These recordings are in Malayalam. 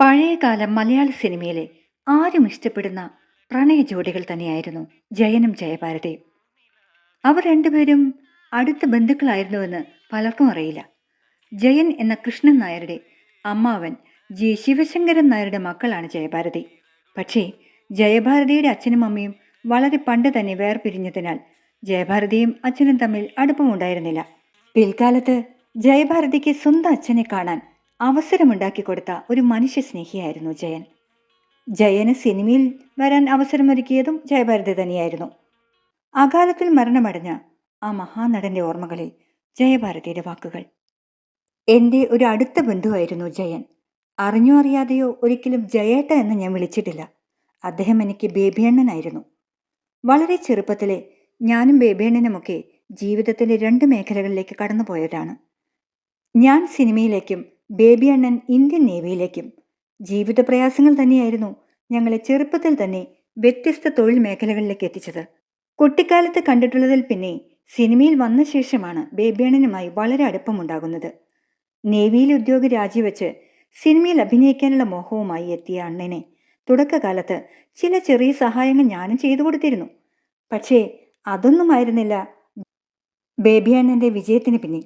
പഴയകാല മലയാള സിനിമയിലെ ആരും ഇഷ്ടപ്പെടുന്ന പ്രണയ ജോഡികൾ തന്നെയായിരുന്നു ജയനും ജയഭാരതിയും. അവർ രണ്ടുപേരും അടുത്ത ബന്ധുക്കളായിരുന്നുവെന്ന് പലർക്കും അറിയില്ല. ജയൻ എന്ന കൃഷ്ണൻ നായരുടെ അമ്മാവൻ ജി. ശിവശങ്കരൻ നായരുടെ മക്കളാണ് ജയഭാരതി. പക്ഷേ ജയഭാരതിയുടെ അച്ഛനും അമ്മയും വളരെ പണ്ട് തന്നെ വേർപിരിഞ്ഞതിനാൽ ജയഭാരതിയും അച്ഛനും തമ്മിൽ അടുപ്പമുണ്ടായിരുന്നില്ല. പിൽക്കാലത്ത് ജയഭാരതിക്ക് സ്വന്തം അച്ഛനെ കാണാൻ അവസരമുണ്ടാക്കി കൊടുത്ത ഒരു മനുഷ്യ സ്നേഹിയായിരുന്നു ജയൻ. ജയന് സിനിമയിൽ വരാൻ അവസരമൊരുക്കിയതും ജയഭാരതി തന്നെയായിരുന്നു. അകാലത്തിൽ മരണമടഞ്ഞ ആ മഹാനടന്റെ ഓർമ്മകളിൽ ജയഭാരതിയുടെ വാക്കുകൾ. എന്റെ ഒരു അടുത്ത ബന്ധുവായിരുന്നു ജയൻ. അറിഞ്ഞോ അറിയാതെയോ ഒരിക്കലും ജയേട്ട എന്ന് ഞാൻ വിളിച്ചിട്ടില്ല. അദ്ദേഹം എനിക്ക് ബേബിയണ്ണനായിരുന്നു. വളരെ ചെറുപ്പത്തിലെ ഞാനും ബേബിയണ്ണനുമൊക്കെ ജീവിതത്തിലെ രണ്ട് മേഖലകളിലേക്ക് കടന്നുപോയവരാണ്. ഞാൻ സിനിമയിലേക്കും ബേബി അണ്ണൻ ഇന്ത്യൻ നേവിയിലേക്കും. ജീവിത പ്രയാസങ്ങൾ തന്നെയായിരുന്നു ഞങ്ങളെ ചെറുപ്പത്തിൽ തന്നെ വ്യത്യസ്ത തൊഴിൽ മേഖലകളിലേക്ക് എത്തിച്ചത്. കുട്ടിക്കാലത്ത് കണ്ടിട്ടുള്ളതിൽ പിന്നെ സിനിമയിൽ വന്ന ശേഷമാണ് ബേബി അണ്ണനുമായി വളരെ അടുപ്പമുണ്ടാകുന്നത്. നേവിയിൽ ഉദ്യോഗം രാജിവെച്ച് സിനിമയിൽ അഭിനയിക്കാനുള്ള മോഹവുമായി എത്തിയ അണ്ണനെ തുടക്കകാലത്ത് ചില ചെറിയ സഹായങ്ങൾ ഞാനും ചെയ്തു കൊടുത്തിരുന്നു. പക്ഷേ അതൊന്നുമായിരുന്നില്ല ബേബി അണ്ണന്റെ വിജയത്തിന് പിന്നിൽ.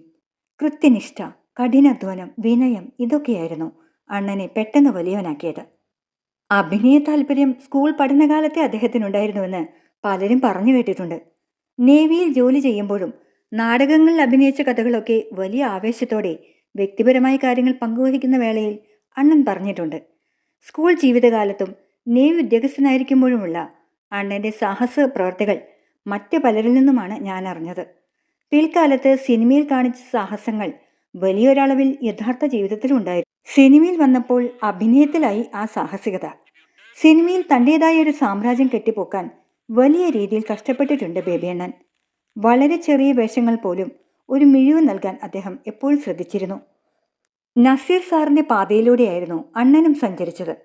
കൃത്യനിഷ്ഠ കഠിനാധ്വാനം വിനയം ഇതൊക്കെയായിരുന്നു അണ്ണനെ പെട്ടെന്ന് വലിയവനാക്കിയത്. അഭിനയ താല്പര്യം സ്കൂൾ പഠനകാലത്തെ അദ്ദേഹത്തിനുണ്ടായിരുന്നുവെന്ന് പലരും പറഞ്ഞു കേട്ടിട്ടുണ്ട്. നേവിയിൽ ജോലി ചെയ്യുമ്പോഴും നാടകങ്ങളിൽ അഭിനയിച്ച കഥകളൊക്കെ വലിയ ആവേശത്തോടെ വ്യക്തിപരമായ കാര്യങ്ങൾ പങ്കുവഹിക്കുന്ന വേളയിൽ അണ്ണൻ പറഞ്ഞിട്ടുണ്ട്. സ്കൂൾ ജീവിതകാലത്തും നേവി ഉദ്യോഗസ്ഥനായിരിക്കുമ്പോഴുമുള്ള അണ്ണന്റെ സാഹസ പ്രവർത്തികൾ മറ്റു പലരിൽ നിന്നുമാണ് ഞാൻ അറിഞ്ഞത് പിൽക്കാലത്ത് സിനിമയിൽ കാണിച്ച സാഹസങ്ങൾ വലിയൊരളവിൽ യഥാർത്ഥ ജീവിതത്തിലുണ്ടായിരുന്നു. സിനിമയിൽ വന്നപ്പോൾ അഭിനയത്തിലായി ആ സാഹസികത. സിനിമയിൽ തന്റെതായ ഒരു സാമ്രാജ്യം കെട്ടിപ്പോക്കാൻ വലിയ രീതിയിൽ കഷ്ടപ്പെട്ടിട്ടുണ്ട് ബേബിയണ്ണൻ. വളരെ ചെറിയ വേഷങ്ങൾ പോലും ഒരു മിഴിവ് നൽകാൻ അദ്ദേഹം എപ്പോഴും ശ്രദ്ധിച്ചിരുന്നു? നസീർ സാറിന്റെ പാതയിലൂടെയായിരുന്നു അണ്ണനും സഞ്ചരിച്ചത്.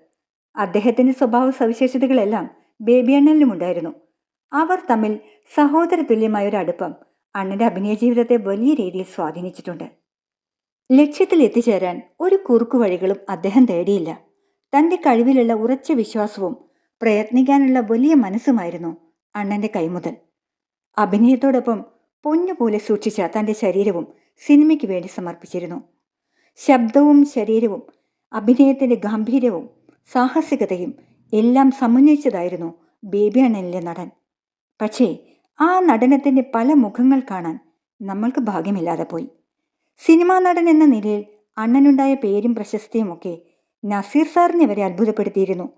അദ്ദേഹത്തിന്റെ സ്വഭാവ സവിശേഷതകളെല്ലാം ബേബിയണ്ണനിലും ഉണ്ടായിരുന്നു. അവർ തമ്മിൽ സഹോദര തുല്യമായ ഒരു അടുപ്പം അണ്ണന്റെ അഭിനയ ജീവിതത്തെ വലിയ രീതിയിൽ സ്വാധീനിച്ചിട്ടുണ്ട്. ലക്ഷ്യത്തിൽ എത്തിച്ചേരാൻ ഒരു കുറുക്കു വഴികളും അദ്ദേഹം തേടിയില്ല. തന്റെ കഴിവിലുള്ള ഉറച്ച വിശ്വാസവും പ്രയത്നിക്കാനുള്ള വലിയ മനസ്സുമായിരുന്നു അണ്ണന്റെ കൈമുതൽ. അഭിനയത്തോടൊപ്പം പൊന്നുപോലെ സൂക്ഷിച്ച തന്റെ ശരീരവും സിനിമയ്ക്ക് വേണ്ടി സമർപ്പിച്ചിരുന്നു. ശബ്ദവും ശരീരവും അഭിനയത്തിന്റെ ഗാംഭീര്യവും സാഹസികതയും എല്ലാം സമന്വയിച്ചതായിരുന്നു ബേബി അണ്ണനിലെ നടൻ. പക്ഷേ ആ നടനത്തിന്റെ പല മുഖങ്ങൾ കാണാൻ നമ്മൾക്ക് ഭാഗ്യമില്ലാതെ പോയി. സിനിമാ നടൻ എന്ന നിലയിൽ അണ്ണനുണ്ടായ പേരും പ്രശസ്തിയും ഒക്കെ നസീർ സാറിനെ വരെ അത്ഭുതപ്പെടുത്തിയിരുന്നു.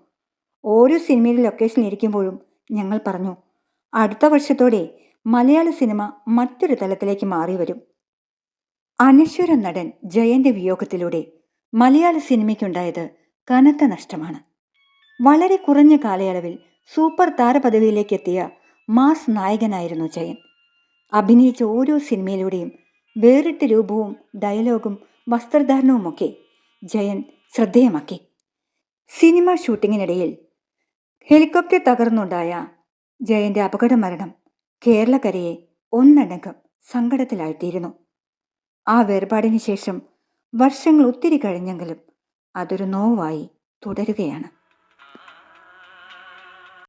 ഓരോ സിനിമയിലെ ലൊക്കേഷനിൽ ഇരിക്കുമ്പോഴും ഞങ്ങൾ പറഞ്ഞു അടുത്ത വർഷത്തോടെ മലയാള സിനിമ മറ്റൊരു തലത്തിലേക്ക് മാറി വരും. അനശ്വര നടൻ ജയന്റെ വിയോഗത്തിലൂടെ മലയാള സിനിമയ്ക്കുണ്ടായത് കനത്ത നഷ്ടമാണ്. വളരെ കുറഞ്ഞ കാലയളവിൽ സൂപ്പർ താരപദവിയിലേക്ക് എത്തിയ മാസ് നായകനായിരുന്നു ജയൻ. അഭിനയിച്ച ഓരോ സിനിമയിലൂടെയും വേറിട്ട രൂപവും ഡയലോഗും വസ്ത്രധാരണവുമൊക്കെ ജയൻ ശ്രദ്ധേയമാക്കി. സിനിമ ഷൂട്ടിങ്ങിനിടയിൽ ഹെലികോപ്റ്റർ തകർന്നുണ്ടായ ജയന്റെ അപകട മരണം കേരളക്കരയെ ഒന്നടങ്കം സങ്കടത്തിലായിത്തീരുന്നു ആ വേർപാടിന് ശേഷം വർഷങ്ങൾ ഒത്തിരി കഴിഞ്ഞെങ്കിലും അതൊരു നോവായി തുടരുകയാണ്.